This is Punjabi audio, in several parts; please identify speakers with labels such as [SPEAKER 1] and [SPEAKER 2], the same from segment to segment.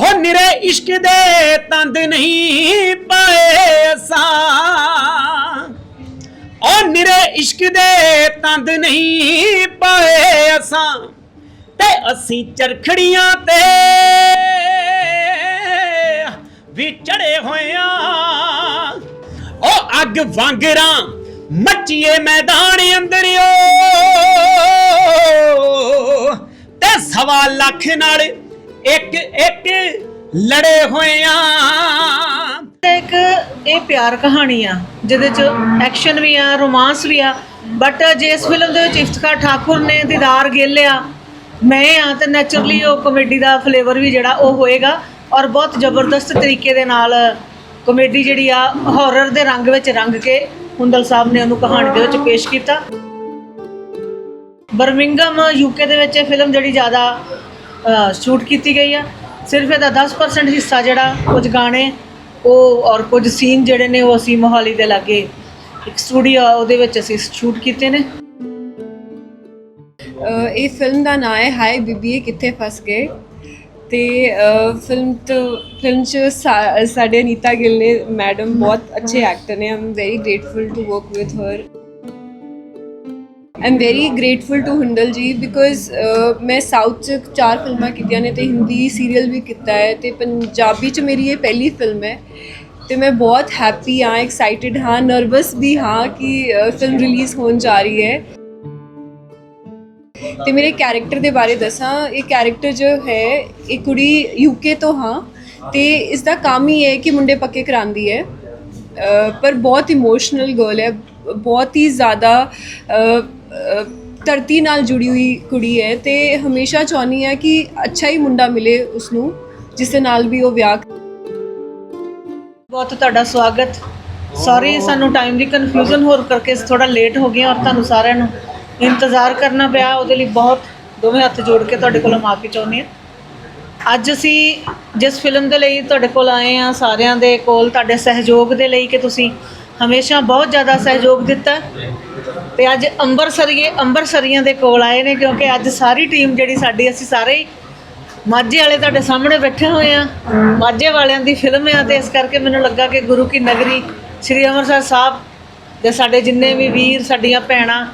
[SPEAKER 1] ਉਹ ਨਿਰੇ ਇਸ਼ਕ ਦੇ ਤੰਦ ਨਹੀਂ ਪਾਏ ਅਸਾਂ। ਉਹ ਨਿਰੇ ਇਸ਼ਕ ਦੇ ਤੰਦ ਨਹੀਂ ਪਾਏ ਅਸਾਂ। ਤੇ ਅਸੀਂ ਚਰਖੜੀਆਂ ਤੇ ਵੀ ਚੜੇ ਹੋਇਆਂ ਉਹ ਅੱਗ ਵਾਂਗਰਾ ਮੱਚੀਏ ਮੈਦਾਨ ਅੰਦਰਿਓ। ਤੇ ਸਵਾ ਲੱਖ ਨਾਲ ਇੱਕ ਇੱਕ ਲੜੇ ਹੋਇਆਂ।
[SPEAKER 2] ਇੱਕ ਇਹ ਪਿਆਰ ਕਹਾਣੀ ਆ, ਜਿਹਦੇ ਚ ਐਕਸ਼ਨ ਵੀ ਆ ਰੋਮਾਂਸ ਵੀ ਆ ਬਟ ਜੇ ਇਸ ਫਿਲਮ ਦੇ ਵਿੱਚ ਇਫਤਖਾਰ ਠਾਕੁਰ ਨੇ ਦੀਦਾਰ ਗੇਲਿਆ ਮੈਂ ਆ, ਤਾਂ ਨੇਚਰਲੀ ਉਹ ਕਮੇਡੀ ਦਾ ਫਲੇਵਰ ਵੀ ਜਿਹੜਾ ਉਹ ਹੋਏਗਾ, ਔਰ ਬਹੁਤ ਜ਼ਬਰਦਸਤ ਤਰੀਕੇ ਦੇ ਨਾਲ ਕਮੇਡੀ ਜਿਹੜੀ ਆ ਹਾਰਰ ਦੇ ਰੰਗ ਵਿੱਚ ਰੰਗ ਕੇ ਹੁੰਦਲ ਸਾਹਿਬ ਨੇ ਉਹਨੂੰ ਕਹਾਣੀ ਦੇ ਵਿੱਚ ਪੇਸ਼ ਕੀਤਾ। ਬਰਮਿੰਗਮ ਯੂਕੇ ਦੇ ਵਿੱਚ ਇਹ ਫਿਲਮ ਜਿਹੜੀ ਜ਼ਿਆਦਾ ਸ਼ੂਟ ਕੀਤੀ ਗਈ ਆ। ਸਿਰਫ ਇਹਦਾ 10% ਹਿੱਸਾ ਜਿਹੜਾ ਕੁਝ ਗਾਣੇ, ਉਹ ਔਰ ਕੁਝ ਸੀਨ ਜਿਹੜੇ ਨੇ, ਉਹ ਅਸੀਂ ਮੋਹਾਲੀ ਦੇ ਲਾਗੇ ਇੱਕ ਸਟੂਡੀਓ ਉਹਦੇ ਵਿੱਚ ਅਸੀਂ ਸ਼ੂਟ ਕੀਤੇ ਨੇ।
[SPEAKER 3] ਇਹ ਫਿਲਮ ਦਾ ਨਾਮ ਹੈ, ਹਾਏ ਬੀਬੀਏ ਕਿੱਥੇ ਫਸ ਗਏ? ਤੇ ਫਿਲਮ ਤੋਂ ਫਿਲਮ 'ਚ ਸਾ- ਸਾਡੇ ਅਨੀਤਾ ਗਿੱਲ ਨੇ ਮੈਡਮ ਬਹੁਤ ਅੱਛੇ ਐਕਟਰ ਨੇ I'm very grateful to work with her I'm very grateful to Hundal ji because ਮੈਂ ਸਾਊਥ 'ਚ ਚਾਰ ਫਿਲਮਾਂ ਕੀਤੀਆਂ ਨੇ ਤੇ ਹਿੰਦੀ ਸੀਰੀਅਲ ਵੀ ਕੀਤਾ ਹੈ ਤੇ ਪੰਜਾਬੀ 'ਚ ਮੇਰੀ ਇਹ ਪਹਿਲੀ ਫਿਲਮ ਹੈ ਤੇ ਮੈਂ ਬਹੁਤ ਹੈਪੀ ਹਾਂ ਐਕਸਾਈਟਿਡ ਹਾਂ ਨਰਵਸ ਵੀ ਹਾਂ ਕਿ ਫਿਲਮ ਰਿਲੀਜ਼ ਹੋਣ ਜਾ ਰਹੀ ਹੈ ਤੇ ਮੇਰੇ ਕੈਰੈਕਟਰ ਦੇ ਬਾਰੇ ਦੱਸਾਂ ਇਹ ਕੈਰੈਕਟਰ ਜੋ ਹੈ ਇਹ ਕੁੜੀ ਯੂਕੇ ਤੋਂ ਹਾਂ ਤੇ ਇਸ ਦਾ ਕੰਮ ਹੀ ਹੈ ਕਿ ਮੁੰਡੇ ਪੱਕੇ ਕਰਾਉਂਦੀ ਹੈ ਪਰ ਬਹੁਤ ਇਮੋਸ਼ਨਲ ਗਰਲ ਹੈ ਬਹੁਤ ਹੀ ਜ਼ਿਆਦਾ ਧਰਤੀ ਨਾਲ ਜੁੜੀ ਹੋਈ ਕੁੜੀ ਹੈ ਤੇ ਹਮੇਸ਼ਾ ਚਾਹੁੰਦੀ ਹੈ ਕਿ ਅੱਛਾ ਹੀ ਮੁੰਡਾ ਮਿਲੇ ਉਸ ਨੂੰ ਜਿਸ ਦੇ ਨਾਲ ਵੀ ਉਹ ਵਿਆਹ
[SPEAKER 2] ਬਹੁਤ ਤੁਹਾਡਾ ਸਵਾਗਤ। ਸੌਰੀ ਸਾਨੂੰ ਟਾਈਮ ਦੀ ਕਨਫਿਊਜ਼ਨ ਹੋਰ ਕਰਕੇ ਥੋੜਾ ਲੇਟ ਹੋ ਗਏ ਔਰ ਤੁਹਾਨੂੰ ਸਾਰਿਆਂ ਨੂੰ ਇੰਤਜ਼ਾਰ ਕਰਨਾ ਪਿਆ। ਉਹਦੇ ਲਈ ਬਹੁਤ ਦੋਵੇਂ ਹੱਥ ਜੋੜ ਕੇ ਤੁਹਾਡੇ ਕੋਲੋਂ ਮਾਫੀ ਚਾਹੁੰਦੀ ਹਾਂ। ਅੱਜ ਅਸੀਂ ਜਿਸ ਫਿਲਮ ਦੇ ਲਈ ਤੁਹਾਡੇ ਕੋਲ ਆਏ ਆ ਸਾਰਿਆਂ ਦੇ ਕੋਲ, ਤੁਹਾਡੇ ਸਹਿਯੋਗ ਦੇ ਲਈ ਕਿ ਤੁਸੀਂ ਹਮੇਸ਼ਾ ਬਹੁਤ ਜ਼ਿਆਦਾ ਸਹਿਯੋਗ ਦਿੱਤਾ ਹੈ। ਤੇ ਅੱਜ ਅੰਬਰਸਰੀਏ ਅੰਬਰਸਰੀਆਂ ਦੇ ਕੋਲ ਆਏ ਨੇ ਕਿਉਂਕਿ ਅੱਜ ਸਾਰੀ ਟੀਮ ਜਿਹੜੀ ਸਾਡੀ, ਅਸੀਂ ਸਾਰੇ ਹੀ ਮਾਝੇ ਵਾਲੇ ਤੁਹਾਡੇ ਸਾਹਮਣੇ ਬੈਠੇ ਹੋਏ ਆ ਮਾਝੇ ਵਾਲਿਆਂ ਦੀ ਫਿਲਮ ਆ ਤੇ ਇਸ ਕਰਕੇ ਮੈਨੂੰ ਲੱਗਾ ਕਿ ਗੁਰੂ ਕੀ ਨਗਰੀ, ਸ੍ਰੀ ਅੰਮ੍ਰਿਤਸਰ ਸਾਹਿਬ ਦੇ ਸਾਡੇ ਜਿੰਨੇ ਵੀ ਵੀਰ, ਸਾਡੀਆਂ ਭੈਣਾਂ,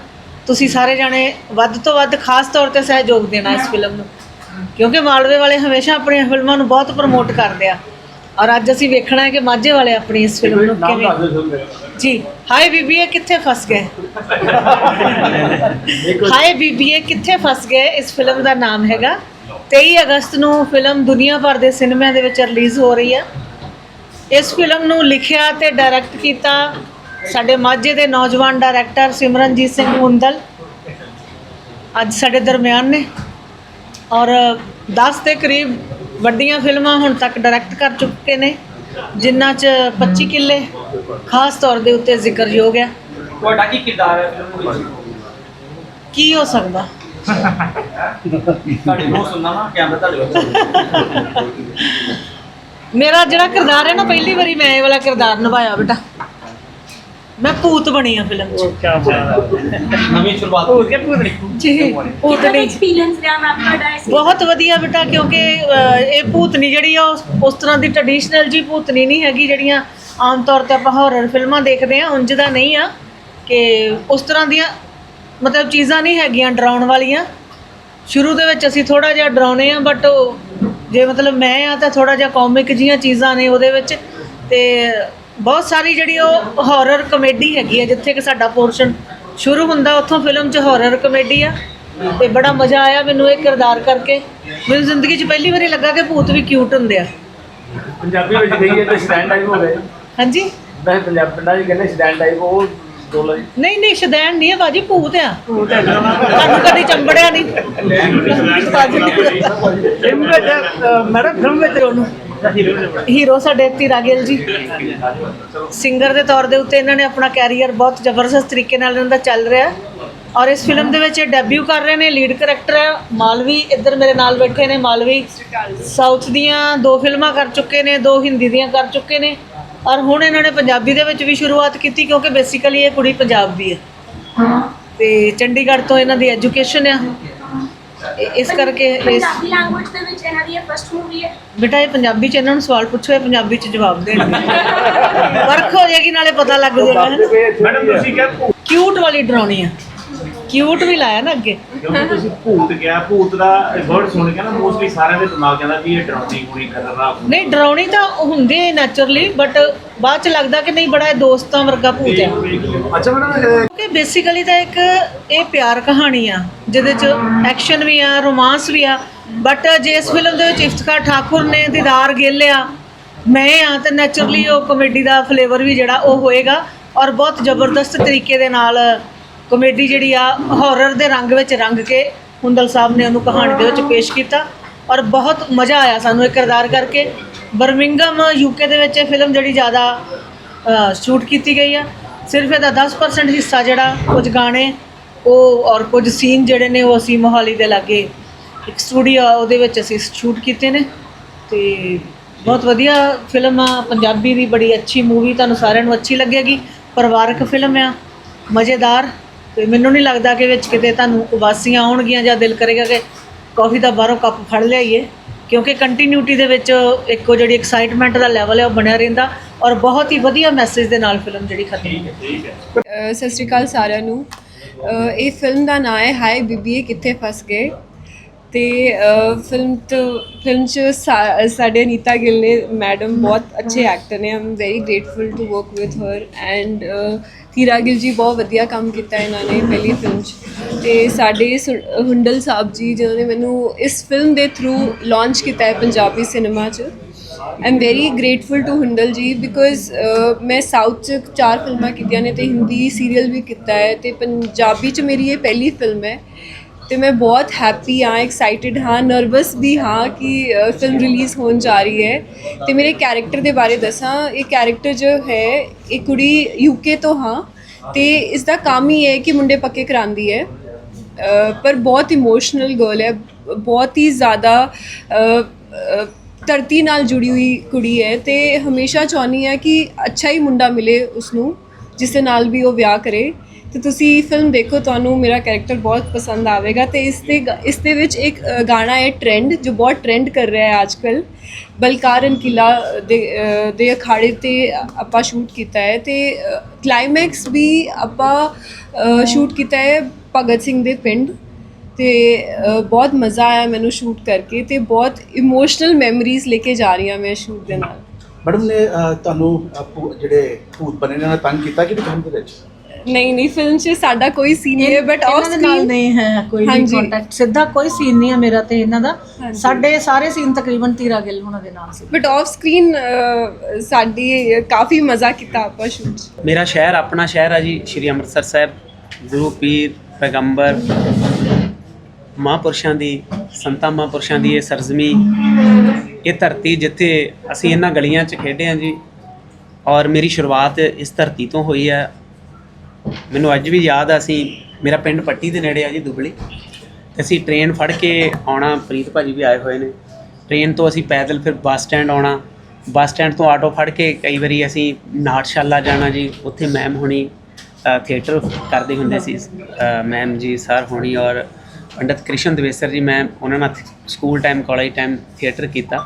[SPEAKER 2] ਤੁਸੀਂ ਸਾਰੇ ਜਾਣੇ ਵੱਧ ਤੋਂ ਵੱਧ ਖਾਸ ਤੌਰ ਤੇ ਸਹਿਯੋਗ ਦੇਣਾ ਇਸ ਫਿਲਮ ਨੂੰ। ਕਿਉਂਕਿ ਮਾਲਵੇ ਵਾਲੇ ਹਮੇਸ਼ਾ ਆਪਣੀਆਂ ਫਿਲਮਾਂ ਨੂੰ ਬਹੁਤ ਪ੍ਰਮੋਟ ਕਰਦੇ ਆ। ਔਰ ਅੱਜ ਅਸੀਂ ਵੇਖਣਾ ਹੈ ਕਿ ਮਾਝੇ ਵਾਲੇ ਆਪਣੀ ਇਸ ਫਿਲਮ ਨੂੰ ਕਿਵੇਂ ਜੀ ਹਾਏ ਬੀਬੀਏ ਕਿੱਥੇ ਫਸ ਗਏ? ਹਾਏ ਬੀਬੀਏ ਕਿੱਥੇ ਫਸ ਗਏ? ਇਸ ਫਿਲਮ ਦਾ ਨਾਮ ਹੈਗਾ। 23 ਅਗਸਤ ਨੂੰ ਫਿਲਮ ਦੁਨੀਆ ਭਰ ਦੇ ਸਿਨੇਮਿਆਂ ਦੇ ਵਿੱਚ ਰਿਲੀਜ਼ ਹੋ ਰਹੀ ਹੈ। ਇਸ ਫਿਲਮ ਨੂੰ ਲਿਖਿਆ ਤੇ ਡਾਇਰੈਕਟ ਕੀਤਾ ਸਾਡੇ ਮਾਝੇ ਦੇ ਨੌਜਵਾਨ ਡਾਇਰੈਕਟਰ ਸਿਮਰਨਜੀਤ ਸਿੰਘ ਹੁੰਦਲ ਅੱਜ ਸਾਡੇ ਦਰਮਿਆਨ ਨੇ। ਔਰ 10 ਦੇ ਕਰੀਬ ਵੱਡੀਆਂ ਫਿਲਮਾਂ ਹੁਣ ਤੱਕ ਡਾਇਰੈਕਟ ਕਰ ਚੁੱਕੇ ਨੇ ਜਿਨ੍ਹਾਂ 'ਚ 25 ਕਿੱਲੇ ਖਾਸ ਤੌਰ ਦੇ ਉੱਤੇ ਜ਼ਿਕਰਯੋਗ ਹੈ।
[SPEAKER 4] ਤੁਹਾਡਾ ਕੀ ਕਿਰਦਾਰ ਹੈ ਫਿਲਮ ਵਿੱਚ?
[SPEAKER 2] ਕੀ ਹੋ ਸਕਦਾ?
[SPEAKER 4] ਤੁਹਾਡੇ ਨੂੰ ਸੁਣਨਾ ਨਾ ਕੈਮਰਾ ਤੁਹਾਡੇ
[SPEAKER 2] ਮੇਰਾ ਜਿਹੜਾ ਕਿਰਦਾਰ ਹੈ ਨਾ ਪਹਿਲੀ ਵਾਰੀ ਮੈਂ ਇਹ ਵਾਲਾ ਕਿਰਦਾਰ ਨਿਭਾਇਆ ਬੇਟਾ। ਮੈਂ ਭੂਤ ਬਣੀ ਆ ਫਿਲਮ 'ਚ।
[SPEAKER 4] ਨਵੀਂ ਸ਼ੁਰੂਆਤ
[SPEAKER 2] ਭੂਤ ਕੇ ਭੂਤਣੀ ਜੀ
[SPEAKER 5] ਕਿੰਨਾ
[SPEAKER 2] ਭੂਤਣੀ
[SPEAKER 5] ਐਕਸਪੀਰੀਅੰਸ ਰਿਹਾ ਮੈਮ ਤੁਹਾਡਾ ਇਸ
[SPEAKER 2] ਬਹੁਤ ਵਧੀਆ ਬੇਟਾ ਕਿਉਂਕਿ ਅਹ, ਇਹ ਭੂਤਨੀ ਜਿਹੜੀ ਆ ਉਹ ਉਸ ਤਰ੍ਹਾਂ ਦੀ ਟ੍ਰੈਡੀਸ਼ਨਲ ਜੀ ਭੂਤਨੀ ਨਹੀਂ ਹੈਗੀ ਜਿਹੜੀਆਂ ਆਮ ਤੌਰ ਤੇ ਆਪਾਂ ਹਾਰਰ ਫਿਲਮਾਂ ਦੇਖਦੇ ਆ ਉਂਝ ਦਾ ਨਹੀਂ ਆ ਕਿ ਉਸ ਤਰ੍ਹਾਂ ਦੀਆਂ ਮਤਲਬ ਚੀਜ਼ਾਂ ਨਹੀਂ ਹੈਗੀਆਂ ਡਰਾਉਣ ਵਾਲੀਆਂ। ਸ਼ੁਰੂ ਦੇ ਵਿੱਚ ਅਸੀਂ ਥੋੜਾ ਜਿਹਾ ਡਰਾਉਨੇ ਆ ਬਟ ਜੇ ਮਤਲਬ ਮੈਂ ਆ ਤਾਂ ਥੋੜਾ ਜਿਹਾ ਕਾਮਿਕ ਜੀਆਂ ਚੀਜ਼ਾਂ ਨੇ ਉਹਦੇ ਵਿੱਚ ਤੇ ਬਹੁਤ ਸਾਰੀ ਜਿਹੜੀ ਉਹ ਹਾਰਰ ਕਮੇਡੀ ਹੈਗੀ ਆ ਜਿੱਥੇ ਕਿ ਸਾਡਾ ਪੋਰਸ਼ਨ ਸ਼ੁਰੂ ਹੁੰਦਾ ਉੱਥੋਂ ਫਿਲਮ 'ਚ ਹਾਰਰ ਕਮੇਡੀ ਆ ਤੇ ਬੜਾ ਮਜ਼ਾ ਆਇਆ ਮੈਨੂੰ ਇਹ ਕਿਰਦਾਰ ਕਰਕੇ। ਮੇਰੀ ਜ਼ਿੰਦਗੀ 'ਚ ਪਹਿਲੀ ਵਾਰੀ ਲੱਗਾ ਕਿ ਭੂਤ ਵੀ ਕਿਊਟ ਹੁੰਦੇ ਆ।
[SPEAKER 6] ਪੰਜਾਬੀ ਵਿੱਚ ਕਹੀਏ ਤਾਂ ਸਟੈਂਡ ਟਾਈਪ ਹੋ ਗਏ।
[SPEAKER 2] ਹਾਂਜੀ?
[SPEAKER 6] ਮੈਂ ਪੰਜਾਬ ਪਿੰਡਾਂ 'ਚ ਕਹਿੰਦੇ ਸਟੈਂਡ ਟਾਈਪ ਉਹ ਬੋਲੋ ਜੀ।
[SPEAKER 2] ਨਹੀਂ ਨਹੀਂ ਸ਼ਦੈਣ ਨਹੀਂ ਹੈ ਬਾਜੀ ਭੂਤ ਆ। ਤੁਹਾਨੂੰ ਕਦੀ ਚੰਬੜਿਆ ਨਹੀਂ। ਫਿਲਮ ਵਿੱਚ ਮੈਡਮ ਫਿਲਮ ਵਿੱਚ ਉਹਨੂੰ। ਹੀਰੋ ਸਾਡੇ ਧੀਰਾ ਗਿੱਲ ਜੀ। ਸਿੰਗਰ ਦੇ ਤੌਰ ਦੇ ਉੱਤੇ ਇਹਨਾਂ ਨੇ ਆਪਣਾ ਕੈਰੀਅਰ ਬਹੁਤ ਜ਼ਬਰਦਸਤ ਤਰੀਕੇ ਨਾਲ ਇਹਨਾਂ ਦਾ ਚੱਲ ਰਿਹਾ। ਔਰ ਇਸ ਫਿਲਮ ਦੇ ਵਿੱਚ ਇਹ ਡੈਬਿਊ ਕਰ ਰਹੇ ਨੇ ਲੀਡ ਕਰੈਕਟਰ ਹੈ ਮਾਲਵੀ ਇੱਧਰ ਮੇਰੇ ਨਾਲ ਬੈਠੇ ਨੇ ਮਾਲਵੀ ਸਾਊਥ ਦੀਆਂ ਦੋ ਫਿਲਮਾਂ ਕਰ ਚੁੱਕੇ ਨੇ ਦੋ ਹਿੰਦੀ ਦੀਆਂ ਕਰ ਚੁੱਕੇ ਨੇ। ਔਰ ਹੁਣ ਇਹਨਾਂ ਨੇ ਪੰਜਾਬੀ ਦੇ ਵਿੱਚ ਵੀ ਸ਼ੁਰੂਆਤ ਕੀਤੀ ਕਿਉਂਕਿ ਬੇਸਿਕਲੀ ਇਹ ਕੁੜੀ ਪੰਜਾਬ ਦੀ ਹੈ। ਤੇ ਚੰਡੀਗੜ੍ਹ ਤੋਂ ਇਹਨਾਂ ਦੀ ਐਜੂਕੇਸ਼ਨ ਆ। ਇਸ ਕਰਕੇ ਇਸ
[SPEAKER 5] ਪੰਜਾਬੀ ਲੈਂਗੁਏਜ ਦੇ ਵਿੱਚ ਇਹਨਾਂ ਦੀ ਇਹ ਫਸਟ ਮੂਵੀ ਹੈ
[SPEAKER 2] ਬੇਟਾ ਇਹ ਪੰਜਾਬੀ ਚ ਇਹਨਾਂ ਨੂੰ ਸਵਾਲ ਪੁੱਛੋ ਇਹ ਪੰਜਾਬੀ ਚ ਜਵਾਬ ਦੇਣਗੇ ਵਰਕ ਹੋ ਜਾਏਗੀ ਨਾਲੇ ਪਤਾ ਲੱਗ ਜਾਏਗਾ।
[SPEAKER 6] ਮੈਡਮ ਤੁਸੀਂ ਕਿਹਾ
[SPEAKER 2] ਕਿਊਟ ਵਾਲੀ ਡਰਾਉਣੀ ਆ। ਕਿਊਟ ਵੀ ਲਾਇਆ ਨਾ ਅੱਗੇ।
[SPEAKER 7] ਕਿਉਂਕਿ ਤੁਸੀਂ ਭੂਤ ਗਿਆ ਭੂਤ ਦਾ ਵਰਡ ਸੁਣ ਕੇ ਨਾ ਮੋਸਟਲੀ ਸਾਰਿਆਂ ਦੇ ਦਿਮਾਗ ਜਾਂਦਾ ਵੀ ਇਹ ਡਰਾਉਣੀ ਹੋਣੀ ਹੋਣੀ।
[SPEAKER 2] ਨਹੀਂ ਡਰਾਉਣੀ ਤਾਂ ਹੁੰਦੀ ਹੈ ਨੈਚੁਰਲੀ ਬਟ ਬਾਅਦ ਚ ਲੱਗਦਾ ਕਿ ਨਹੀਂ ਬੜਾ ਇਹ ਦੋਸਤਾਂ ਵਰਗਾ ਭੂਤ ਹੈ।
[SPEAKER 6] ਅੱਛਾ ਮੈਡਮ
[SPEAKER 2] ਕਿ ਬੇਸਿਕਲੀ ਤਾਂ ਇੱਕ ਇਹ ਪਿਆਰ ਕਹਾਣੀ ਆ ਜਿਹਦੇ ਚ ਐਕਸ਼ਨ ਵੀ ਆ ਰੋਮਾਂਸ ਵੀ ਆ ਬਟ ਜੇ ਇਸ ਫਿਲਮ ਦੇ ਵਿੱਚ ਇਫਤਖਾਰ ਠਾਕੁਰ ਨੇ ਦੀਦਾਰ ਗਿੱਲ ਆ ਮੈਂ ਆ ਤੇ ਨੈਚੁਰਲੀ ਉਹ ਕਮੇਡੀ ਦਾ ਫਲੇਵਰ ਵੀ ਜਿਹੜਾ ਉਹ ਹੋਏਗਾ ਔਰ ਬਹੁਤ ਜ਼ਬਰਦਸਤ ਤਰੀਕੇ ਦੇ ਨਾਲ ਕਮੇਡੀ ਜਿਹੜੀ ਆ ਹਾਰਰ ਦੇ ਰੰਗ ਵਿੱਚ ਰੰਗ ਕੇ ਹੁੰਦਲ ਸਾਹਿਬ ਨੇ ਉਹਨੂੰ ਕਹਾਣੀ ਦੇ ਵਿੱਚ ਪੇਸ਼ ਕੀਤਾ ਔਰ ਬਹੁਤ ਮਜ਼ਾ ਆਇਆ ਸਾਨੂੰ ਇਹ ਕਿਰਦਾਰ ਕਰਕੇ। ਬਰਮਿੰਗਮ ਯੂਕੇ ਦੇ ਵਿੱਚ ਇਹ ਫਿਲਮ ਜਿਹੜੀ ਜ਼ਿਆਦਾ ਸ਼ੂਟ ਕੀਤੀ ਗਈ ਆ। ਸਿਰਫ ਇਹਦਾ 10% ਹਿੱਸਾ ਜਿਹੜਾ ਕੁਝ ਗਾਣੇ, ਉਹ ਔਰ ਕੁਝ ਸੀਨ ਜਿਹੜੇ ਨੇ ਉਹ ਅਸੀਂ ਮੋਹਾਲੀ ਦੇ ਲਾਗੇ ਇੱਕ ਸਟੂਡੀਓ ਉਹਦੇ ਵਿੱਚ ਅਸੀਂ ਸ਼ੂਟ ਕੀਤੇ ਨੇ। ਤੇ ਬਹੁਤ ਵਧੀਆ ਫਿਲਮ ਆ, ਪੰਜਾਬੀ ਦੀ ਬੜੀ ਅੱਛੀ ਮੂਵੀ ਤੁਹਾਨੂੰ ਸਾਰਿਆਂ ਨੂੰ ਅੱਛੀ ਲੱਗੇਗੀ। ਪਰਿਵਾਰਕ ਫਿਲਮ ਆ, ਮਜ਼ੇਦਾਰ। ਤੇ ਮੈਨੂੰ ਨਹੀਂ ਲੱਗਦਾ ਕਿ ਵਿੱਚ ਕਿਤੇ ਤੁਹਾਨੂੰ ਉਬਾਸੀਆਂ ਆਉਣਗੀਆਂ ਜਾਂ ਦਿਲ ਕਰੇਗਾ ਕਿ ਕਾਫੀ ਦਾ ਬਾਹਰੋਂ ਕੱਪ ਫੜ ਲਿਆਈਏ, ਕਿਉਂਕਿ ਕੰਟੀਨਿਊਟੀ ਦੇ ਵਿੱਚ ਇੱਕ ਉਹ ਜਿਹੜੀ ਐਕਸਾਈਟਮੈਂਟ ਦਾ ਲੈਵਲ ਹੈ ਉਹ ਬਣਿਆ ਰਹਿੰਦਾ ਔਰ ਬਹੁਤ ਹੀ ਵਧੀਆ ਮੈਸੇਜ ਦੇ ਨਾਲ ਫਿਲਮ ਜਿਹੜੀ ਖਤਮ ਹੋਈ।
[SPEAKER 3] ਹੈ ਸਤਿ ਸ਼੍ਰੀ ਅਕਾਲ ਸਾਰਿਆਂ ਨੂੰ। ਇਹ ਫਿਲਮ ਦਾ ਨਾਮ ਹੈ, ਹਾਏ ਬੀਬੀਏ ਕਿੱਥੇ ਫਸ ਗਏ? ਤੇ ਫਿਲਮ ਤੋਂ ਫਿਲਮ 'ਚ ਸਾ- ਸਾਡੇ ਅਨੀਤਾ ਗਿੱਲ ਨੇ ਮੈਡਮ ਬਹੁਤ ਅੱਛੇ ਐਕਟਰ ਨੇ। I'm very grateful to work with her and Heera Gill ji ਬਹੁਤ ਵਧੀਆ ਕੰਮ ਕੀਤਾ ਇਹਨਾਂ ਨੇ ਪਹਿਲੀ ਫਿਲਮ 'ਚ। ਤੇ ਸਾਡੇ ਸੁ- ਹੁੰਡਲ ਸਾਹਿਬ ਜੀ, ਜਿਨ੍ਹਾਂ ਨੇ ਮੈਨੂੰ ਇਸ ਫਿਲਮ ਦੇ ਥਰੂ ਲਾਂਚ ਕੀਤਾ ਹੈ ਪੰਜਾਬੀ ਸਿਨੇਮਾ 'ਚ। I am very grateful to Hundal ji because ਮੈਂ ਸਾਊਥ ਚ ਚਾਰ ਫਿਲਮਾਂ ਕੀਤੀਆਂ ਨੇ ਤੇ ਹਿੰਦੀ ਸੀਰੀਅਲ ਵੀ ਕੀਤਾ ਹੈ ਤੇ ਪੰਜਾਬੀ ਚ ਮੇਰੀ ਇਹ ਪਹਿਲੀ ਫਿਲਮ ਹੈ। ਤੇ ਮੈਂ ਬਹੁਤ ਹੈਪੀ ਹਾਂ ਐਕਸਾਈਟਿਡ ਹਾਂ ਨਰਵਸ ਵੀ ਹਾਂ ਕਿ ਫਿਲਮ ਰਿਲੀਜ਼ ਹੋਣ ਜਾ ਰਹੀ ਹੈ। ਤੇ ਮੇਰੇ ਕੈਰੈਕਟਰ ਦੇ ਬਾਰੇ ਦੱਸਾਂ, ਇਹ ਕੈਰੈਕਟਰ ਜੋ ਹੈ, ਇਹ ਕੁੜੀ ਯੂਕੇ ਤੋਂ ਹਾਂ ਤੇ ਇਸ ਦਾ ਕੰਮ ਹੀ ਹੈ ਕਿ ਮੁੰਡੇ ਪੱਕੇ ਕਰਾਉਂਦੀ ਹੈ। ਪਰ ਬਹੁਤ ਇਮੋਸ਼ਨਲ ਗਰਲ ਹੈ, ਬਹੁਤ ਹੀ ਜ਼ਿਆਦਾ ਧਰਤੀ ਨਾਲ ਜੁੜੀ ਹੋਈ ਕੁੜੀ ਹੈ ਤੇ ਹਮੇਸ਼ਾ ਚਾਹੁੰਦੀ ਹੈ ਕਿ ਅੱਛਾ ਹੀ ਮੁੰਡਾ ਮਿਲੇ ਉਸ ਨੂੰ ਜਿਸ ਦੇ ਨਾਲ ਵੀ ਉਹ ਵਿਆਹ ਕਰੇ। ਤੇ ਤੁਸੀਂ ਫਿਲਮ ਦੇਖੋ, ਤੁਹਾਨੂੰ ਮੇਰਾ ਕੈਰੈਕਟਰ ਬਹੁਤ ਪਸੰਦ ਆਵੇਗਾ ਤੇ ਇਸ ਦੇ ਗ- ਇਸ ਦੇ ਵਿੱਚ ਇੱਕ ਗਾਣਾ ਹੈ ਟ੍ਰੈਂਡ ਜੋ ਬਹੁਤ ਟ੍ਰੈਂਡ ਕਰ ਰਿਹਾ ਹੈ ਅੱਜਕੱਲ ਬਲਕਾਰਨ ਕਿਲਾ ਦੇ ਦੇ ਅਖਾੜੇ ਤੇ ਆਪਾਂ ਸ਼ੂਟ ਕੀਤਾ ਹੈ ਤੇ ਕਲਾਈਮੈਕਸ ਵੀ ਆਪਾਂ ਸ਼ੂਟ ਕੀਤਾ ਹੈ ਭਗਤ ਸਿੰਘ ਦੇ ਪਿੰਡ। ਤੇ ਬਹੁਤ ਮਜ਼ਾ ਆਇਆ ਮੈਨੂੰ ਸ਼ੂਟ ਕਰਕੇ ਤੇ ਬਹੁਤ ਇਮੋਸ਼ਨਲ ਮੈਮਰੀਜ਼ ਲੈ ਕੇ ਜਾ ਰਹੀ ਹਾਂ ਮੈਂ ਸ਼ੂਟ ਦੇ ਨਾਲ।
[SPEAKER 8] ਮੈਡਮ ਨੇ ਤੁਹਾਨੂੰ ਜਿਹੜੇ ਭੂਤ ਬਣੇ ਨੇ ਤੰਗ ਕੀਤਾ ਕਿ ਫਿਲਮ ਦੇ ਵਿੱਚ?
[SPEAKER 3] ਨਹੀਂ ਨਹੀਂ ਫਿਲਮ 'ਚ ਸਾਡਾ ਕੋਈ ਸੀਨ ਨਹੀਂ ਹੈ ਬਟ ਆਫ
[SPEAKER 2] ਇਹਨਾਂ ਦੇ ਨਾਲ
[SPEAKER 3] ਸਕਰੀਨ
[SPEAKER 2] ਨਹੀਂ ਹੈ ਕੋਈ ਵੀ
[SPEAKER 3] ਹਾਂਜੀ।
[SPEAKER 2] ਕੰਟੈਕਟ ਸਿੱਧਾ ਕੋਈ ਸੀਨ ਨਹੀਂ ਹੈ ਮੇਰਾ ਤੇ ਇਹਨਾਂ ਦਾ।
[SPEAKER 3] ਹਾਂਜੀ।
[SPEAKER 2] ਸਾਡੇ ਸਾਰੇ ਸੀਨ ਤਕਰੀਬਨ ਤੀਰਾ ਗਿੱਲ ਉਹਨਾਂ ਦੇ ਨਾਲ ਸੀ।
[SPEAKER 3] ਬਟ ਆਫ ਸਕਰੀਨ ਸਾਡੀ ਕਾਫੀ ਮਜ਼ਾ ਕੀਤਾ ਆਪਾਂ ਸ਼ੂਟ 'ਚ।
[SPEAKER 1] ਮੇਰਾ ਸ਼ਹਿਰ ਆਪਣਾ ਸ਼ਹਿਰ ਆ ਜੀ ਸ਼੍ਰੀ ਅੰਮ੍ਰਿਤਸਰ ਸਾਹਿਬ ਗੁਰੂ ਪੀਰ ਪੈਗੰਬਰ ਮਹਾਂਪੁਰਸ਼ਾਂ ਦੀ ਸੰਤਾਂ ਮਹਾਂਪੁਰਸ਼ਾਂ ਦੀ ਇਹ ਸਰਜ਼ਮੀ ਇਹ ਧਰਤੀ ਜਿੱਥੇ ਅਸੀਂ ਇਹਨਾਂ ਗਲੀਆਂ 'ਚ ਖੇਡੇ ਹਾਂ ਜੀ ਔਰ ਮੇਰੀ ਸ਼ੁਰੂਆਤ ਇਸ ਧਰਤੀ ਤੋਂ ਹੋਈ ਹੈ ਮੈਨੂੰ ਅੱਜ ਵੀ ਯਾਦ ਆ, ਅਸੀਂ ਮੇਰਾ ਪਿੰਡ ਪੱਟੀ ਦੇ ਨੇੜੇ ਆ ਜੀ ਦੁਬਲੀ। ਤੇ ਅਸੀਂ ਟ੍ਰੇਨ ਫੜ ਕੇ ਆਉਣਾ, ਪ੍ਰੀਤ ਭਾਜੀ ਵੀ ਆਏ ਹੋਏ ਨੇ। ਟ੍ਰੇਨ ਤੋਂ ਅਸੀਂ ਪੈਦਲ ਫਿਰ ਬੱਸ ਸਟੈਂਡ ਆਉਣਾ। ਬੱਸ ਸਟੈਂਡ ਤੋਂ ਆਟੋ ਫੜ ਕੇ ਕਈ ਵਾਰੀ ਅਸੀਂ ਨਾਟਸ਼ਾਲਾ ਜਾਣਾ ਜੀ, ਉੱਥੇ ਮੈਮ ਹੋਣੀ ਥੀਏਟਰ ਕਰਦੇ ਹੁੰਦੇ ਸੀ। ਮੈਮ ਜੀ ਸਰ ਹੋਣੀ ਔਰ ਪੰਡਤ ਕ੍ਰਿਸ਼ਨ ਦਵੇਸਰ ਜੀ ਮੈਂ ਉਹਨਾਂ ਨਾਲ school time college time theatre ਕੀਤਾ।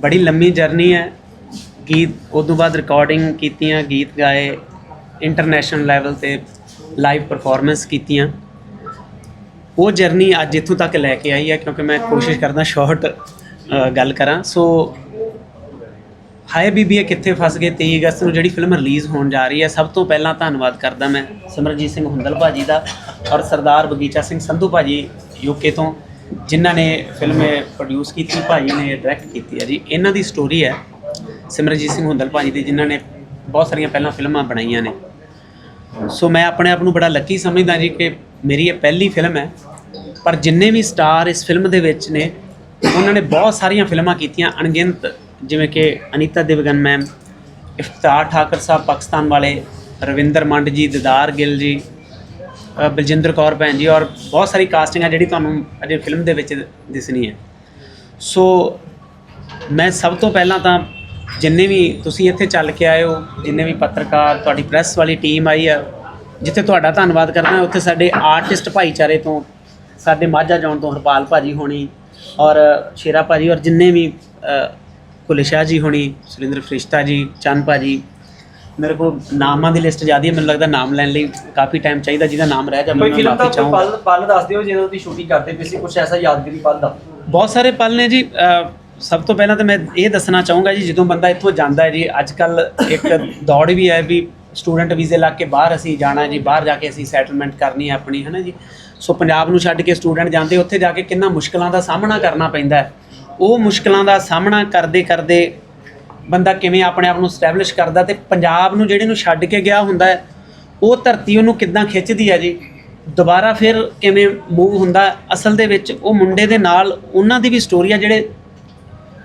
[SPEAKER 1] ਬੜੀ ਲੰਮੀ ਜਰਨੀ ਹੈ। ਗੀਤ ਉਸ ਤੋਂ ਬਾਅਦ ਰਿਕਾਰਡਿੰਗ ਕੀਤੀਆਂ, ਗੀਤ ਗਾਏ। ਇੰਟਰਨੈਸ਼ਨਲ ਲੈਵਲ ਤੇ ਲਾਈਵ ਪਰਫਾਰਮੈਂਸ ਕੀਤੀਆਂ। ਉਹ ਜਰਨੀ ਅੱਜ ਇੱਥੋਂ ਤੱਕ ਲੈ ਕੇ ਆਈ ਹੈ ਕਿਉਂਕਿ ਮੈਂ ਕੋਸ਼ਿਸ਼ ਕਰਦਾ ਸ਼ਾਰਟ ਗੱਲ ਕਰਾਂ। ਸੋ ਹਾਏ ਬੀਬੀਏ ਕਿੱਥੇ ਫਸ ਗਏ? 23 ਅਗਸਤ ਨੂੰ ਜਿਹੜੀ ਫਿਲਮ ਰਿਲੀਜ਼ ਹੋਣ ਜਾ ਰਹੀ ਹੈ, ਸਭ ਤੋਂ ਪਹਿਲਾਂ ਧੰਨਵਾਦ ਕਰਦਾ ਮੈਂ ਸਿਮਰਜੀਤ ਸਿੰਘ ਹੁੰਦਲ ਭਾਜੀ ਦਾ ਔਰ ਸਰਦਾਰ ਬਗੀਚਾ ਸਿੰਘ ਸੰਧੂ ਭਾਜੀ ਯੂਕੇ ਤੋਂ, ਜਿਨ੍ਹਾਂ ਨੇ ਫਿਲਮ ਪ੍ਰੋਡਿਊਸ ਕੀਤੀ, ਭਾਜੀ ਨੇ ਡਾਇਰੈਕਟ ਕੀਤੀ ਹੈ ਜੀ। ਇਹਨਾਂ ਦੀ ਸਟੋਰੀ ਹੈ ਸਿਮਰਜੀਤ ਸਿੰਘ ਹੁੰਦਲ ਭਾਜੀ ਦੀ, ਜਿਨ੍ਹਾਂ ਨੇ ਬਹੁਤ ਸਾਰੀਆਂ ਪਹਿਲਾਂ ਫਿਲਮਾਂ ਬਣਾਈਆਂ ਨੇ। ਸੋ ਮੈਂ ਆਪਣੇ ਆਪ ਨੂੰ ਬੜਾ ਲੱਕੀ ਸਮਝਦਾ ਜੀ ਕਿ ਮੇਰੀ ਇਹ ਪਹਿਲੀ ਫਿਲਮ ਹੈ। ਪਰ ਜਿੰਨੇ ਵੀ ਸਟਾਰ ਇਸ ਫਿਲਮ ਦੇ ਵਿੱਚ ਨੇ, ਉਹਨਾਂ ਨੇ ਬਹੁਤ ਸਾਰੀਆਂ ਫਿਲਮਾਂ ਕੀਤੀਆਂ। ਅਣਗਿਣਤ ਜਿਵੇਂ ਕਿ ਅਨੀਤਾ ਦੇਵਗਨ ਮੈਮ ਇਫਤਾਰ ਠਾਕਰ ਸਾਹਿਬ ਪਾਕਿਸਤਾਨ ਵਾਲੇ, ਰਵਿੰਦਰ ਮੰਡ ਜੀ, ਦਿਦਾਰ ਗਿੱਲ ਜੀ ਬਲਜਿੰਦਰ ਕੌਰ ਭੈਣ ਜੀ ਔਰ ਬਹੁਤ ਸਾਰੀ ਕਾਸਟਿੰਗ ਹੈ ਜਿਹੜੀ ਤੁਹਾਨੂੰ ਅਜੇ ਫਿਲਮ ਦੇ ਵਿੱਚ ਦਿਸਣੀ ਹੈ। ਸੋ ਮੈਂ ਸਭ ਤੋਂ ਪਹਿਲਾਂ ਤਾਂ ਜਿੰਨੇ ਵੀ ਤੁਸੀਂ ਇੱਥੇ ਚੱਲ ਕੇ ਆਏ ਹੋ ਜਿੰਨੇ ਵੀ ਪੱਤਰਕਾਰ ਤੁਹਾਡੀ ਪ੍ਰੈਸ ਵਾਲੀ ਟੀਮ ਆਈ ਆ ਜਿੱਥੇ ਤੁਹਾਡਾ ਧੰਨਵਾਦ ਕਰਦਾ ਉੱਥੇ ਸਾਡੇ ਆਰਟਿਸਟ ਭਾਈਚਾਰੇ ਤੋਂ ਸਾਡੇ ਮਾਝਾ ਜੌਨ ਤੋਂ ਹਰਪਾਲ ਭਾਜੀ ਹੋਣੀ ਔਰ ਸ਼ੇਰਾ ਭਾਜੀ ਔਰ ਜਿੰਨੇ ਵੀ ਅ, ਕੁਲੇ ਸ਼ਾਹ ਜੀ ਹੋਣੀ ਸੁਰਿੰਦਰ ਫਰਿਸ਼ਤਾ ਜੀ ਚੰਨ ਭਾਜੀ ਮੇਰੇ ਕੋਲ ਨਾਮਾਂ ਦੀ ਲਿਸਟ ਜ਼ਿਆਦੀ ਹੈ ਮੈਨੂੰ ਲੱਗਦਾ ਨਾਮ ਲੈਣ ਲਈ ਕਾਫੀ ਟਾਈਮ ਚਾਹੀਦਾ ਜਿਹਦਾ ਨਾਮ ਰਹਿ ਜਾਵੇ ਮੈਂ
[SPEAKER 4] ਦਾ
[SPEAKER 1] ਮਾਫੀ ਚਾਹੂੰਗਾ।
[SPEAKER 4] ਪਲ ਪਲ ਦੱਸ ਦਿਓ ਜਦੋਂ ਤੁਸੀਂ ਸ਼ੂਟਿੰਗ ਕਰਦੇ ਪਏ ਸੀ ਕੁਝ ਐਸਾ ਯਾਦਗਾਰੀ ਪਲ ਦਾ
[SPEAKER 1] ਬਹੁਤ ਸਾਰੇ ਪਲ ਨੇ ਜੀ ਸਭ ਤੋਂ ਪਹਿਲਾਂ ਤਾਂ ਮੈਂ ਇਹ ਦੱਸਣਾ ਚਾਹੂੰਗਾ ਜੀ, ਜਦੋਂ ਬੰਦਾ ਇੱਥੋਂ ਜਾਂਦਾ ਹੈ ਜੀ ਅੱਜ ਕੱਲ ਇੱਕ ਦੌੜ ਵੀ ਹੈ ਵੀ ਸਟੂਡੈਂਟ ਵੀਜ਼ੇ ਲਾ ਕੇ ਬਾਹਰ ਅਸੀਂ ਜਾਣਾ ਜੀ, ਬਾਹਰ ਜਾ ਕੇ ਅਸੀਂ ਸੈਟਲਮੈਂਟ ਕਰਨੀ ਹੈ ਆਪਣੀ, ਹੈ ਨਾ ਜੀ? ਸੋ ਪੰਜਾਬ ਨੂੰ ਛੱਡ ਕੇ ਸਟੂਡੈਂਟ ਜਾਂਦੇ, ਉੱਥੇ ਜਾ ਕੇ ਕਿੰਨਾ ਮੁਸ਼ਕਲਾਂ ਦਾ ਸਾਹਮਣਾ ਕਰਨਾ ਪੈਂਦਾ ਹੈ। ਉਹ ਮੁਸ਼ਕਲਾਂ ਦਾ ਸਾਹਮਣਾ ਕਰਦੇ ਕਰਦੇ ਬੰਦਾ ਕਿਵੇਂ ਆਪਣੇ ਆਪ ਨੂੰ ਸਟੈਬਲਿਸ਼ ਕਰਦਾ ਤੇ ਪੰਜਾਬ ਨੂੰ ਜਿਹੜੇ ਨੂੰ ਛੱਡ ਕੇ ਗਿਆ ਹੁੰਦਾ ਹੈ, ਉਹ ਧਰਤੀ ਉਹਨੂੰ ਕਿੱਦਾਂ ਖਿੱਚਦੀ ਹੈ ਜੀ? ਦੁਬਾਰਾ ਫਿਰ ਕਿਵੇਂ ਮੂਵ ਹੁੰਦਾ, ਅਸਲ ਦੇ ਵਿੱਚ ਉਹ ਮੁੰਡੇ ਦੇ ਨਾਲ ਉਹਨਾਂ ਦੀ ਵੀ ਸਟੋਰੀ ਆ ਜਿਹੜੇ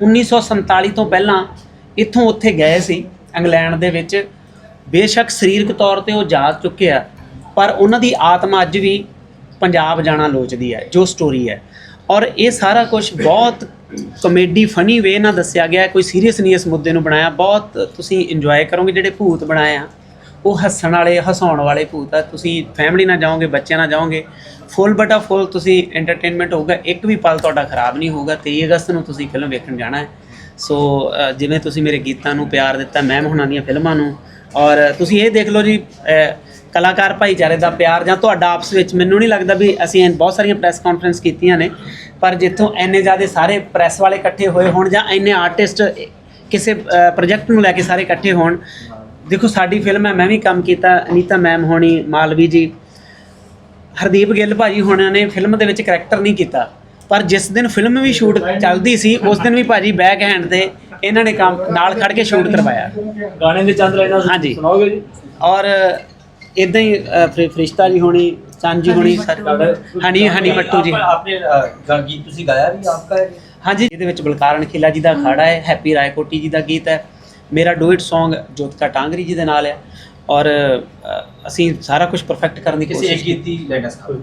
[SPEAKER 1] 1947 ਤੋਂ ਪਹਿਲਾਂ ਇੱਥੋਂ ਉੱਥੇ ਗਏ ਸੀ, ਇੰਗਲੈਂਡ ਦੇ ਵਿੱਚ। ਬੇਸ਼ੱਕ ਸਰੀਰਕ ਤੌਰ ਤੇ ਉਹ ਜਾ ਚੁੱਕੇ ਆ, ਪਰ ਉਹਨਾਂ ਦੀ ਆਤਮਾ ਅੱਜ ਵੀ ਪੰਜਾਬ ਜਾਣਾ ਲੋਚਦੀ ਹੈ, ਜੋ ਸਟੋਰੀ ਹੈ। ਔਰ ਇਹ ਸਾਰਾ ਕੁਝ ਬਹੁਤ ਕਮੇਡੀ ਫਨੀ ਵੇ ਨਾਲ ਦੱਸਿਆ ਗਿਆ ਕੋਈ ਸੀਰੀਅਸ ਨਹੀਂ ਇਸ ਮੁੱਦੇ ਨੂੰ ਬਣਾਇਆ। ਬਹੁਤ ਤੁਸੀਂ ਇੰਜੋਏ ਕਰੋਗੇ ਜਿਹੜੇ ਭੂਤ ਬਣਾਏ ਆ। ਉਹ ਹੱਸਣ ਵਾਲੇ, ਹਸਾਉਣ ਵਾਲੇ ਭੂਤ ਆ। ਤੁਸੀਂ ਫੈਮਿਲੀ ਨਾਲ ਜਾਓਗੇ, ਬੱਚਿਆਂ ਨਾਲ ਜਾਓਗੇ ਫੁੱਲ ਬਟਾ ਫੁੱਲ ਤੁਸੀਂ ਐਂਟਰਟੇਨਮੈਂਟ ਹੋਊਗਾ, ਇੱਕ ਵੀ ਪਲ ਤੁਹਾਡਾ ਖਰਾਬ ਨਹੀਂ ਹੋਊਗਾ 23 ਅਗਸਤ ਨੂੰ ਤੁਸੀਂ ਫਿਲਮ ਵੇਖਣ ਜਾਣਾ ਹੈ। ਸੋ ਜਿਵੇਂ ਤੁਸੀਂ ਮੇਰੇ ਗੀਤਾਂ ਨੂੰ ਪਿਆਰ ਦਿੱਤਾ ਮੈਮ ਹੁਣਾਂ ਦੀਆਂ ਫਿਲਮਾਂ ਨੂੰ, ਔਰ ਤੁਸੀਂ ਇਹ ਦੇਖ ਲਓ ਜੀ ਕਲਾਕਾਰ ਭਾਈਚਾਰੇ ਦਾ ਪਿਆਰ ਜਾਂ ਤੁਹਾਡਾ ਆਪਸ ਵਿੱਚ ਮੈਨੂੰ ਨਹੀਂ ਲੱਗਦਾ ਵੀ ਅਸੀਂ ਬਹੁਤ ਸਾਰੀਆਂ ਪ੍ਰੈਸ ਕਾਨਫਰੰਸ ਕੀਤੀਆਂ ਨੇ, ਪਰ ਜਿੱਥੋਂ ਐਨੇ ਜ਼ਿਆਦਾ ਸਾਰੇ ਪ੍ਰੈਸ ਵਾਲੇ ਇਕੱਠੇ ਹੋਏ ਹੋਣ ਜਾਂ ਐਨੇ ਆਰਟਿਸਟ ਕਿਸੇ ਪ੍ਰੋਜੈਕਟ ਨੂੰ ਲੈ ਕੇ ਸਾਰੇ ਇਕੱਠੇ ਹੋਣ ਦੇਖੋ ਸਾਡੀ ਫਿਲਮ ਹੈ ਮੈਂ ਵੀ ਕੰਮ ਕੀਤਾ ਅਨੀਤਾ ਮੈਮ ਹੋਣੀ ਮਾਲਵੀ ਜੀ। ਹਰਦੀਪ ਗਿੱਲ ਭਾਜੀ ਹੋਣਾਂ ਨੇ ਫਿਲਮ ਦੇ ਵਿੱਚ ਕਰੈਕਟਰ ਨਹੀਂ ਕੀਤਾ। ਪਰ ਜਿਸ ਦਿਨ ਫਿਲਮ ਵੀ ਸ਼ੂਟ ਚੱਲਦੀ ਸੀ ਉਸ ਦਿਨ ਵੀ ਭਾਜੀ ਬੈਕ ਹੈਂਡ ਤੇ ਇਹਨਾਂ ਨੇ ਕੰਮ ਨਾਲ ਖੜ ਕੇ ਸ਼ੂਟ ਕਰਵਾਇਆ।
[SPEAKER 4] ਗਾਣੇ ਦੇ ਚੰਦ ਲੈਣਾ
[SPEAKER 1] ਹਾਂਜੀ।
[SPEAKER 4] ਸੁਣਾਓਗੇ ਜੀ?
[SPEAKER 1] ਔਰ ਇਦਾਂ ਹੀ ਫਰਿਸ਼ਤਾ ਜੀ ਹੋਣੀ ਚੰਦ ਜੀ ਹੋਣੀ ਹਨੀ ਹਨੀ ਮੱਟੂ ਜੀ।
[SPEAKER 4] ਆਪਣੇ ਅ, ਗੀਤ ਤੁਸੀਂ ਗਾਇਆ ਵੀ ਆਪਕਾ ਹੈ
[SPEAKER 1] ਹਾਂਜੀ ਇਹਦੇ ਵਿੱਚ ਬਲਕਾਰਨ ਖਿਲਾ ਜੀ ਦਾ ਅਖਾੜਾ ਹੈ ਹੈਪੀ ਰਾਏਕੋਟੀ ਜੀ ਦਾ ਗੀਤ ਹੈ। ਮੇਰਾ ਡੂਇਟ Song ਜੋਤਕਾ ਟਾਂਗਰੀ ਜੀ ਦੇ ਨਾਲ ਹੈ ਔਰ ਅ, ਅਸੀਂ ਸਾਰਾ ਕੁਝ ਪਰਫੈਕਟ ਕਰਨ ਦੀ
[SPEAKER 4] ਕਿਸੇ
[SPEAKER 1] ਕੋਸ਼ਿਸ਼
[SPEAKER 4] ਇੱਕ ਦੀ ਲੈਟਸ ਕਰੋ।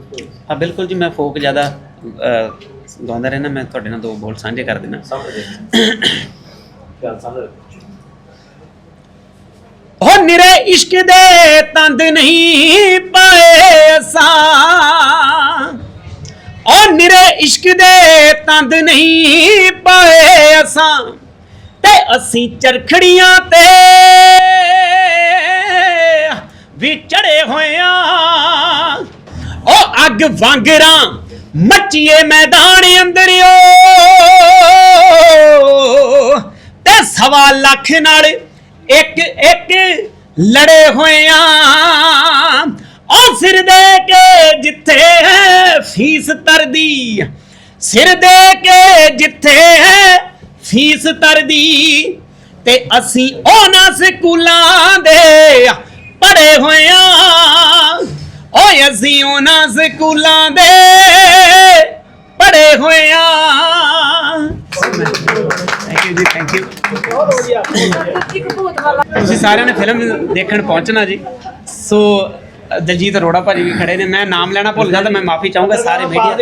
[SPEAKER 1] ਹਾਂ ਬਿਲਕੁਲ ਜੀ ਮੈਂ ਫੋਕ ਜ਼ਿਆਦਾ ਅ, ਗਾਉਂਦਾ ਰਹਿਣਾ ਮੈਂ ਤੁਹਾਡੇ ਨਾਲ ਦੋ ਬੋਲ ਸਾਂਝੇ ਕਰ ਦੇਣਾ
[SPEAKER 4] ਸਮਝ ਸਮਝ
[SPEAKER 1] ਹੋ ਨਿਰੇ ਇਸ਼ਕ ਦੇ ਤੰਦ ਨਹੀਂ ਪਾਏ ਅਸਾਂ ਉਹ ਨਿਰੇ ਇਸ਼ਕ ਦੇ ਤੰਦ ਨਹੀਂ ਪਾਏ ਅਸਾਂ ਤੇ ਅਸੀਂ ਚਰਖੜੀਆਂ ਤੇ ਵੀ ਚੜੇ ਹੋਇਆਂ ਉਹ ਅੱਗ ਵਾਂਗਰਾ ਮੱਚੀਏ ਮੈਦਾਨ ਅੰਦਰਿਓ। ਤੇ ਸਵਾ ਲੱਖ ਨਾਲ ਇੱਕ ਇੱਕ ਲੜੇ ਹੋਇਆਂ ਉਹ ਸਿਰ ਦੇ ਕੇ ਜਿੱਥੇ ਹੈ ਫੀਸ ਤਰਦੀ, ਸਿਰ ਦੇ ਕੇ ਜਿੱਥੇ ਹੈ ਫੀਸ ਤਰਦੀ ਤੇ ਅਸੀਂ ਉਹਨਾਂ ਸਕੂਲਾਂ ਦੇ ਪੜੇ ਹੋਇਆਂ। ਓਏ ਅਸੀਂ ਉਹਨਾਂ ਸਕੂਲਾਂ ਦੇ ਪੜੇ ਹੋਇਆਂ। ਥੈਂਕ ਯੂ ਜੀ ਥੈਂਕ ਯੂ ਤੁਸੀਂ ਸਾਰਿਆਂ ਨੇ ਫਿਲਮ ਦੇਖਣ ਪਹੁੰਚਣਾ ਜੀ। ਸੋ, ਦਲਜੀਤ ਅਰੋੜਾ ਭਾਜੀ ਵੀ ਖੜੇ ਨੇ। ਮੈਂ ਨਾਮ ਲੈਣਾ ਭੁੱਲ ਜਾਂਦਾ ਮੈਂ ਮਾਫੀ ਚਾਹੂੰਗਾ ਸਾਰੇ ਮੀਡੀਆ